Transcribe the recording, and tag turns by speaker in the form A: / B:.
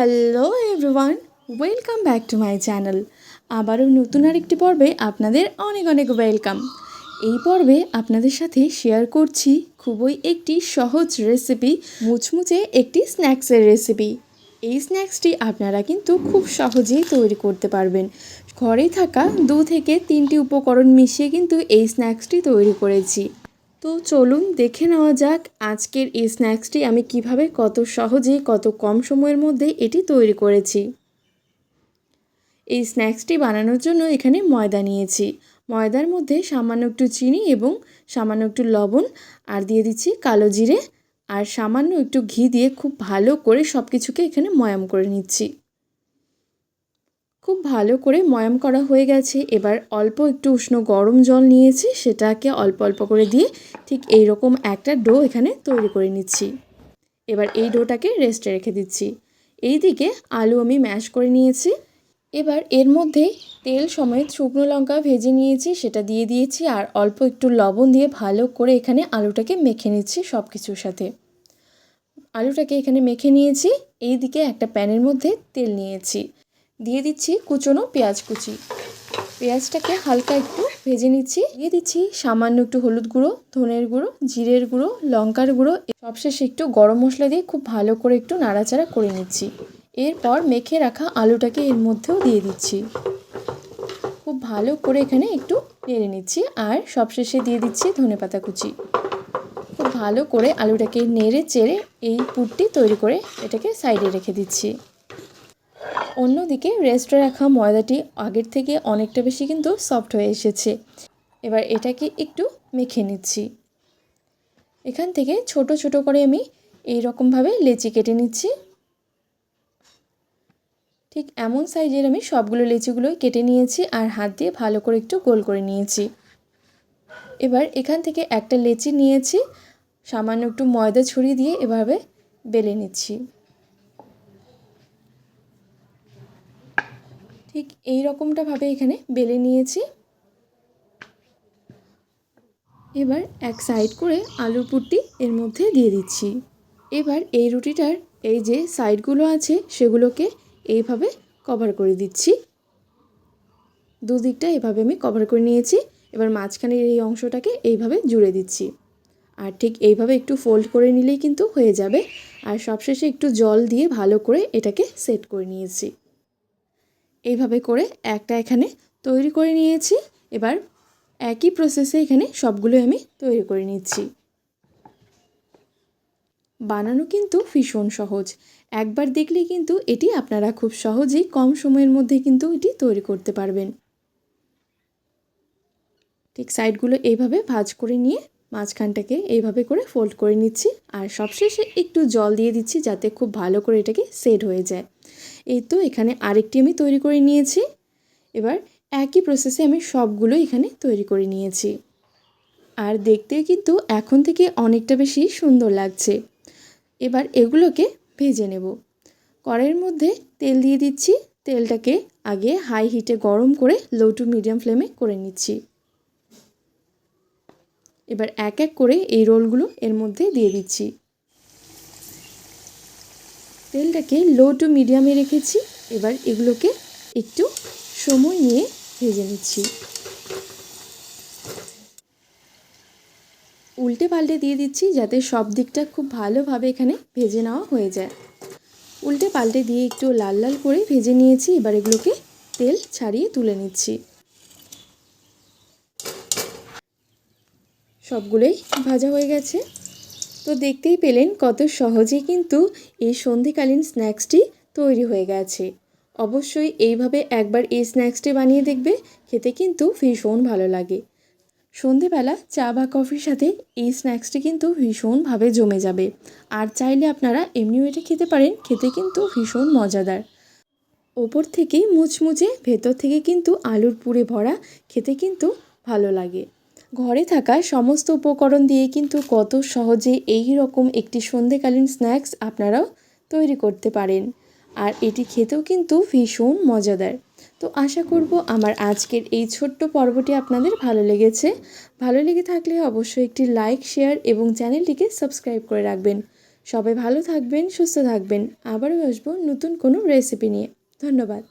A: Hello everyone welcome back to my channel আবারও নতুন আরেকটি পর্বে আপনাদের অনেক অনেক ওয়েলকাম এই পর্বে আপনাদের সাথে শেয়ার করছি খুবই একটি সহজ রেসিপি মুচমুচে একটি স্ন্যাক্সের রেসিপি এই স্ন্যাক্সটি আপনারা কিন্তু খুব সহজেই তৈরি করতে পারবেন। ঘরে থাকা দু থেকে তিনটি উপকরণ মিশিয়ে কিন্তু এই স্ন্যাক্সটি তৈরি করেছি। তো চলুন দেখে নেওয়া যাক আজকের এই স্ন্যাক্সটি আমি কীভাবে কত সহজে, কত কম সময়ের মধ্যে এটি তৈরি করেছি। এই স্ন্যাক্সটি বানানোর জন্য এখানে ময়দা নিয়েছি। ময়দার মধ্যে সামান্য একটু চিনি এবং সামান্য একটু লবণ আর দিয়ে দিচ্ছি কালো জিরে আর সামান্য একটু ঘি দিয়ে খুব ভালো করে সব কিছুকে এখানে ময়াম করে নিচ্ছি। খুব ভালো করে ময়াম করা হয়ে গেছে। এবার অল্প একটু উষ্ণ গরম জল নিয়েছি, সেটাকে অল্প অল্প করে দিয়ে ঠিক এই রকম একটা ডো এখানে তৈরি করে নিচ্ছি। এবার এই ডোটাকে রেস্টে রেখে দিচ্ছি। এই দিকে আলু আমি ম্যাশ করে নিয়েছি। এবার এর মধ্যে তেল সমেত শুকনো লঙ্কা ভেজে নিয়েছি, সেটা দিয়ে দিয়েছি আর অল্প একটু লবণ দিয়ে ভালো করে এখানে আলুটাকে মেখে নিচ্ছি সব কিছুর সাথে। আলুটাকে এখানে মেখে নিয়েছি এই দিকে একটা প্যানের মধ্যে তেল নিয়েছি। দিয়ে দিচ্ছি কুচনো পেঁয়াজ কুচি। পেঁয়াজটাকে হালকা একটু ভেজে নিচ্ছি। দিয়ে দিচ্ছি সামান্য একটু হলুদ গুঁড়ো, ধনের গুঁড়ো, জিরের গুঁড়ো, লঙ্কার গুঁড়ো। সবশেষে একটু গরম মশলা দিয়ে খুব ভালো করে একটু নাড়াচাড়া করে নিচ্ছি। এরপর মেখে রাখা আলুটাকে এর মধ্যেও দিয়ে দিচ্ছি। খুব ভালো করে এখানে একটু নেড়ে নিচ্ছি। আর সবশেষে দিয়ে দিচ্ছি ধনে পাতা কুচি। খুব ভালো করে আলুটাকে নেড়ে চেড়ে এই পুরটি তৈরি করে এটাকে সাইডে রেখে দিচ্ছি। অন্যদিকে রেস্টে রাখা ময়দাটি আগের থেকে অনেকটা বেশি কিন্তু সফট হয়ে এসেছে। এবার এটাকে একটু মেখে নিচ্ছি। এখান থেকে ছোট ছোট করে আমি এই রকমভাবে লেচি কেটে নিচ্ছি। ঠিক এমন সাইজের আমি সবগুলো লেচিগুলোই কেটে নিয়েছি আর হাত দিয়ে ভালো করে একটু গোল করে নিয়েছি। এবার এখান থেকে একটা লেচি নিয়েছি, সামান্য একটু ময়দা ছড়িয়ে দিয়ে এভাবে বেলে নিচ্ছি। ঠিক এই রকমটাভাবে এখানে বেলে নিয়েছি। এবার এক সাইড করে আলুর পুরটি এর মধ্যে দিয়ে দিচ্ছি। এবার এই রুটিটার এই যে সাইডগুলো আছে সেগুলোকে এইভাবে কভার করে দিচ্ছি। দুদিকটা এভাবে আমি কভার করে নিয়েছি। এবার মাঝখানের এই অংশটাকে এইভাবে জুড়ে দিচ্ছি। আর ঠিক এইভাবে একটু ফোল্ড করে নিলেই কিন্তু হয়ে যাবে। আর সবশেষে একটু জল দিয়ে ভালো করে এটাকে সেট করে নিয়েছি। এইভাবে করে একটা এখানে তৈরি করে নিয়েছি। এবার একই প্রসেসে এখানে সবগুলো আমি তৈরি করে নিচ্ছি। বানানো কিন্তু ভীষণ সহজ। একবার দেখলেই কিন্তু এটি আপনারা খুব সহজেই কম সময়ের মধ্যে কিন্তু এটি তৈরি করতে পারবেন। ঠিক সাইডগুলো এইভাবে ভাজ করে নিয়ে মাঝখানটাকে এইভাবে করে ফোল্ড করে নিচ্ছি। আর সবশেষে একটু জল দিয়ে দিচ্ছি যাতে খুব ভালো করে এটাকে সেট হয়ে যায়। এই তো এখানে আরেকটি আমি তৈরি করে নিয়েছি। এবার একই প্রসেসে আমি সবগুলো এখানে তৈরি করে নিয়েছি। আর দেখতে কিন্তু এখন থেকে অনেকটা বেশি সুন্দর লাগছে। এবার এগুলোকে ভেজে নেব। কড়াইয়ের মধ্যে তেল দিয়ে দিচ্ছি। তেলটাকে আগে হাই হিটে গরম করে লো টু মিডিয়াম ফ্লেমে করে নিচ্ছি। এবার এক এক করে এই রোলগুলো এর মধ্যে দিয়ে দিচ্ছি। তেলটাকে লো টু মিডিয়ামে রেখেছি। এবার এগুলোকে একটু সময় নিয়ে ভেজে নিচ্ছি। উল্টে পাল্টে দিয়ে দিচ্ছি যাতে সব দিকটা খুব ভালোভাবে এখানে ভেজে নেওয়া হয়ে যায়। উল্টে পাল্টে দিয়ে একটু লাল লাল করে ভেজে নিয়েছি। এবার এগুলোকে তেল ছাড়িয়ে তুলে নিচ্ছি। সবগুলোই ভাজা হয়ে গেছে। তো দেখতেই পেলেন কত সহজেই কিন্তু এই সন্ধিকালীন স্ন্যাক্সটি তৈরি হয়ে গেছে। অবশ্যই এইভাবে একবার এই স্ন্যাক্সটি বানিয়ে দেখবে, খেতে কিন্তু ভীষণ ভালো লাগে। সন্ধেবেলা চা বা কফির সাথে এই স্ন্যাক্সটি কিন্তু ভীষণভাবে জমে যাবে। আর চাইলে আপনারা এমনিও এটা খেতে পারেন, খেতে কিন্তু ভীষণ মজাদার। ওপর থেকে মুচমুচে, ভেতর থেকে কিন্তু আলুর পুরে ভরা, খেতে কিন্তু ভালো লাগে। ঘরে থাকা সমস্ত উপকরণ দিয়ে কিন্তু কত সহজে এই রকম একটি সন্ধেকালীন স্ন্যাক্স আপনারাও তৈরি করতে পারেন। আর এটি খেতেও কিন্তু ভীষণ মজাদার। তো আশা করব আমার আজকের এই ছোট্ট পর্বটি আপনাদের ভালো লেগেছে। ভালো লেগে থাকলে অবশ্যই একটি লাইক, শেয়ার এবং চ্যানেলটিকে সাবস্ক্রাইব করে রাখবেন। সবাই ভালো থাকবেন, সুস্থ থাকবেন। আবারও আসব নতুন কোনো রেসিপি নিয়ে। ধন্যবাদ।